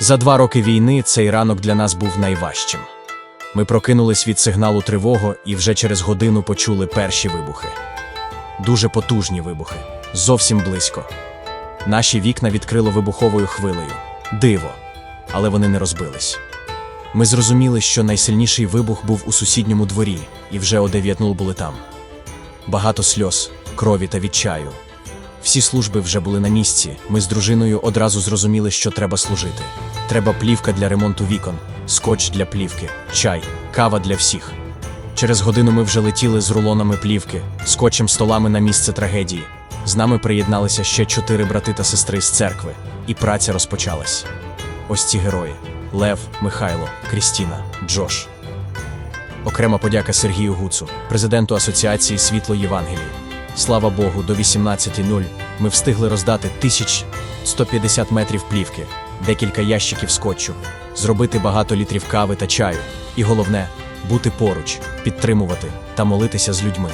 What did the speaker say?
За два роки війни цей ранок для нас був найважчим. Ми прокинулись від сигналу тривого і вже через годину почули перші вибухи. Дуже потужні вибухи, зовсім близько. Наші вікна відкрило вибуховою хвилею. Диво, але вони не розбились. Ми зрозуміли, що найсильніший вибух був у сусідньому дворі, і вже о 9.00 були там. Багато сльоз, крові та відчаю. Всі служби вже були на місці. Ми з дружиною одразу зрозуміли, що треба служити. Треба плівка для ремонту вікон, скотч для плівки, чай, кава для всіх. Через годину ми вже летіли з рулонами плівки, скотчем столами на місце трагедії. З нами приєдналися ще чотири брати та сестри з церкви, і праця розпочалась. Ось ці герої: Лев, Михайло, Крістіна, Джош. Окрема подяка Сергію Гуцу, президенту Асоціації Світло Євангелії. Слава Богу, до 18.00 ми встигли роздати 1150 метрів плівки, декілька ящиків скотчу, зробити багато літрів кави та чаю. І головне бути поруч, підтримувати та молитися з людьми.